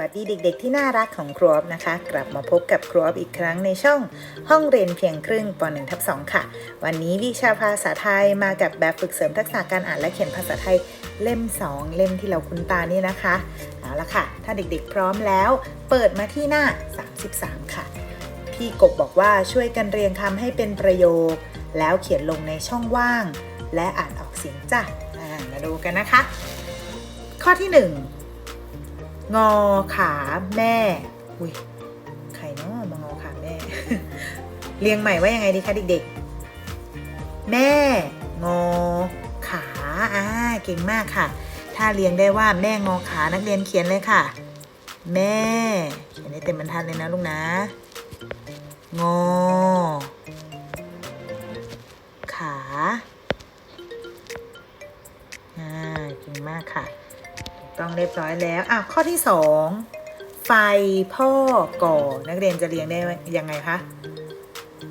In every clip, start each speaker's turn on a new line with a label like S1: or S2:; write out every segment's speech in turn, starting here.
S1: วัสดีเด็ก ๆ ที่น่ารักของครัวบนะคะ กลับมาพบกับครัวบอีกครั้งในช่อง ห้องเรียนเพียงครึ่งป .1 ทับ2ค่ะ วันนี้วิชาภาษาไทยมากับแบบฝึกเสริมทักษะการอ่านและเขียนภาษาไทยเล่ม 2 เล่มที่เราคุ้นตานี่นะคะเอาละค่ะ ถ้าเด็กๆ พร้อมแล้ว เปิดมาที่หน้า 33 ค่ะ พี่กบบอกว่าช่วยกันเรียงคำให้เป็นประโยค แล้วเขียนลงในช่องว่าง และอ่านออกเสียงจ้ะอ่ามาดูกันนะคะ ข้อที่ 1 งอขาแม่ อุ้ยใครเนาะมางอขาแม่ เรียงใหม่ว่ายังไงดีคะเด็กๆ แม่ งอ ขาอ่าเก่งมากค่ะ ถ้าเรียงได้ว่าแม่งอขานักเรียนเขียนเลยค่ะ แม่ เขียนให้เต็มบรรทัดเลยนะลูกนะ งอ ขาอ่าเก่งมากค่ะ ต้องเรียบร้อยแล้วอะข้อที่สองไฟพ่อก่อ นักเรียนจะเรียงได้ยังไงคะ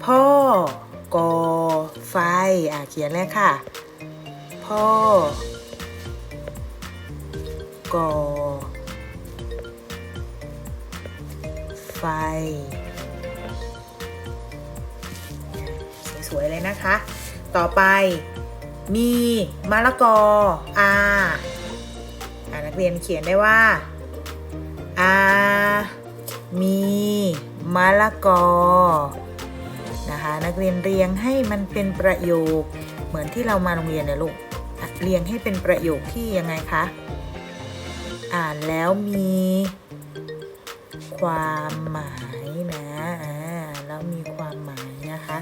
S1: พ่อก่อไฟอะเขียนเลยค่ะ พ่อก่อไฟ สวยๆเลยนะคะ ต่อไปมีมะละกออาอ่า เรียนเขียนได้ว่า อา มีมะละกอ นะคะ นักเรียนเรียงให้มันเป็นประโยค เหมือนที่เรามาโรงเรียนเนี่ยลูก เรียงให้เป็นประโยคที่ยังไงคะ อ่านแล้วมี ความหมายนะ อ่า แล้วมีความหมายนะคะ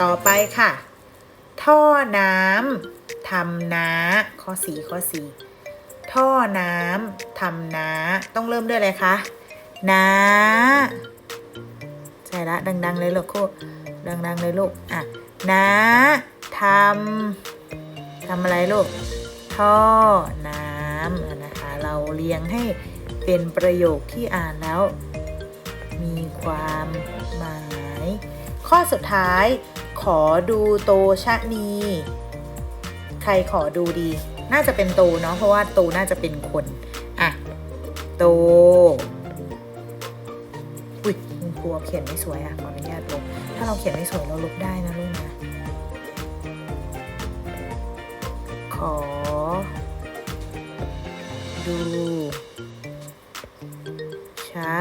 S1: ต่อไปค่ะ ท่อน้ำทำนาข้อสีข้อสี่ ท่อน้ำทำน้าต้องเริ่มด้วยอะไรคะน้าใช่ละดัง ๆ เลยลูกคู่ดัง ๆ เลยลูกอะน้าทำทำอะไรลูก ท่อน้ำนะคะ เราเรียงให้เป็นประโยคที่อ่านแล้ว มีความหมาย ข้อสุดท้าย ขอดูโตชะนี ใครขอดูดี น่าจะเป็นโตเนาะเพราะว่าโตน่าจะเป็นคนอะโตอุ้ยคุณครูเขียนไม่สวยอะขออนุญาตลบถ้าเราเขียนไม่สวยเราลบได้นะลูกนะขอ ดูชะ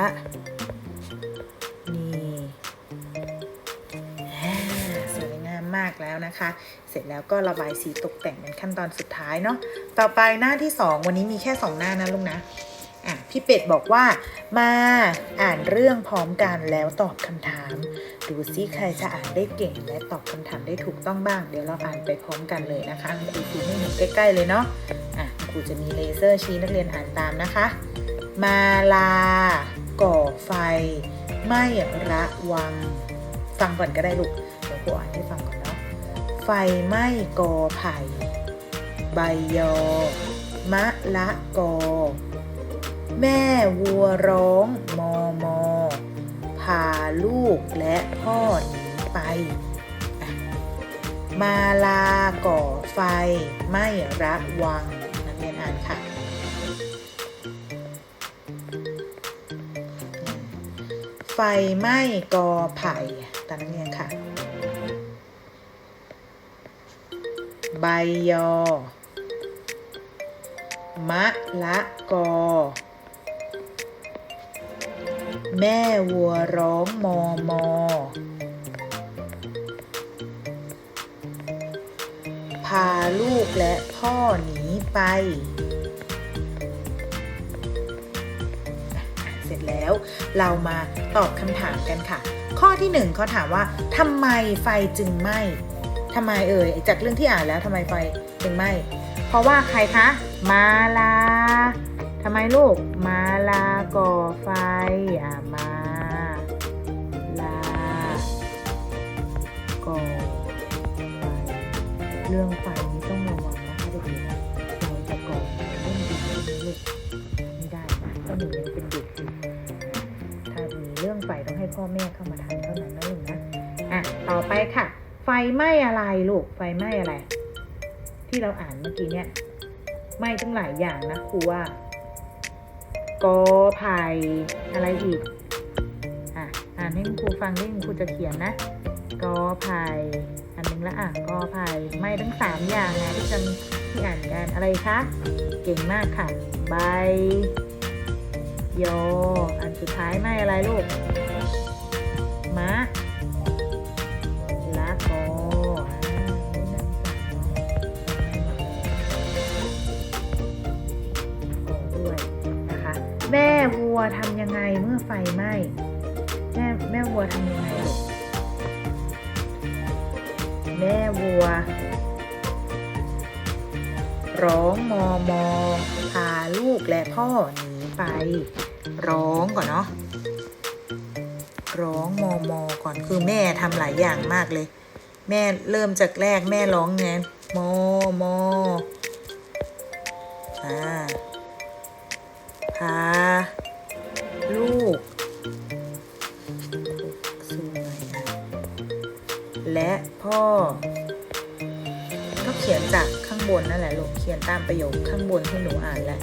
S1: มากแล้วนะคะ เสร็จแล้วก็ระบายสีตกแต่งเป็นขั้นตอนสุดท้ายเนาะต่อไปหน้าที่ 2 วันนี้มีแค่ 2 หน้านะลุงนะอะพี่เป็ดบอกว่ามาอ่านเรื่องพร้อมกันแล้วตอบคำถาม ดูซิใครจะอ่านได้เก่งและตอบคำถามได้ถูกต้องบ้าง เดี๋ยวเราอ่านไปพร้อมกันเลยนะคะครูชี้ให้เห็นใกล้ ๆ เลยเนาะอะครูจะมีเลเซอร์ชี้นักเรียนอ่านตามนะคะ มาลา ก่อไฟ ไม่ระวัง ฟังก่อนก็ได้ลูกเดี๋ยวครูอ่านให้ฟัง ไฟไหม้กอไผ่ ใบยอ มะละกอ แม่วัวร้องมอมอ พาลูกและพ่อหนีไป มาลาก่อไฟ ไม่ระวังนักเรียนอ่านค่ะ ไฟไหม้กอไผ่ตามนักเรียนค่ะ ยอ มะละกอ แม่วัวร้องมอมอพาลูกและพ่อหนีไป เสร็จแล้วเรามาตอบคำถามกันค่ะ ข้อที่หนึ่งเขาถามว่าทำไมไฟจึงไหม้ ทำไมเอ่ยจากเรื่องที่อ่านแล้วทำไมไฟจึงไหม้เพราะว่าใครคะ มาลาทำไมลูก มาลาก่อไฟอะมาลาก่อไฟเรื่องไฟนี้ต้องระวังนะคะเด็กๆเราจะก่อเรื่องดีเรื่องนี้ลูกไม่ได้นะถ้าหนูยังเป็นเด็กอยู่ถ้ามีเรื่องไฟต้องให้พ่อแม่เข้ามาทำเท่านั้นนะลูกนะอะต่อไปค่ะ ไฟไหม้อะไรลูก ไฟไหม้อะไร ที่เราอ่านเมื่อกี้เนี่ยไหม้ตั้งหลายอย่างนะครูว่ากอไผ่อะไรอีก อะ อ่านให้คุณครูฟังที่คุณครูจะเขียนนะ กอไผ่อันหนึ่งละอะกอไผ่ไหม่ทั้งสามอย่างนะที่จะที่อ่านกันอะไรคะ เก่งมากค่ะ ใบยออันสุดท้ายไหม่อะไรลูก ทำยังไงเมื่อไฟไหม้แม่แม่วัวทำยังไงลูกแม่วัว ร้องมอมอพาลูกและพ่อหนีไป ร้องก่อนเนาะร้องมอมอก่อนคือแม่ทำหลายอย่างมากเลย แม่เริ่มจากแรกแม่ร้องไงมอมออ่าพา และพ่อ ก็เขียนจากข้างบนนั่นแหละลูกเขียนตามประโยคข้างบนที่หนูอ่านแหละ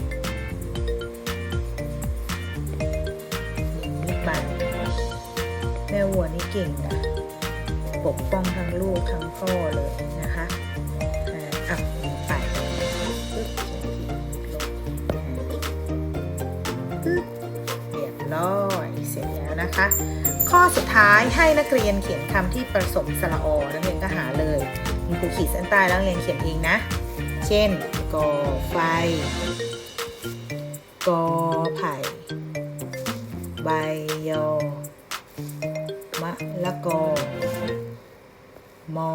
S1: นี่ไปแม่วัวนี่เก่งนะปกป้องทั้งลูกทั้งพ่อเลยนะคะ นะคะ ข้อสุดท้ายให้นักเรียนเขียนคำที่ผสมสระอนักเรียนก็หาเลยมีณครูขีดเส้นใต้แล้วนักเรียนเขียนเองนะ เช่นกอไฟกอไผ่ใบยอมะละกอมอ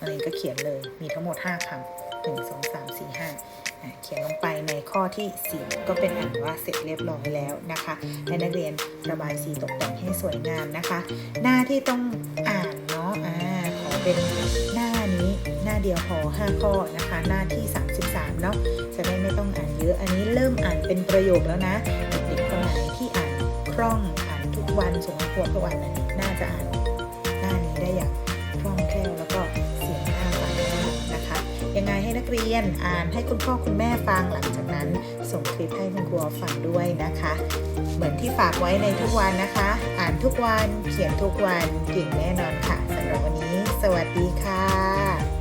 S1: อะไรก็เขียนเลยมีทั้งหมด 5คำหนึ่งสองสามสี่ห้า เขียนลงไปในข้อที่ 4 ก็เป็นอันว่าเสร็จเรียบร้อยแล้วนะคะให้นักเรียนระบายสีตกแต่งให้สวยงามนะคะ หน้าที่ต้องอ่านเนาะอ่าขอเป็นหน้านี้หน้าเดียวพอ5ข้อนะคะ หน้าที่ 33เนาะจะได้ไม่ต้องอ่านเยอะ อันนี้เริ่มอ่านเป็นประโยคแล้วนะเด็กๆคนไหนที่อ่านคล่องอ่านทุกวันส่งประกวดทุกวันนะน่าจะอ่านหน้านี้ได้อย่าง กเรียนอ่านให้คุณพ่อคุณแม่ฟังหลังจากนั้น ส่งคลิปให้คุณครูฟังด้วยนะคะ เหมือนที่ฝากไว้ในทุกวันนะคะ อ่านทุกวันเขียนทุกวันเก่งแน่นอนค่ะสำหรับวันนี้ สวัสดีค่ะ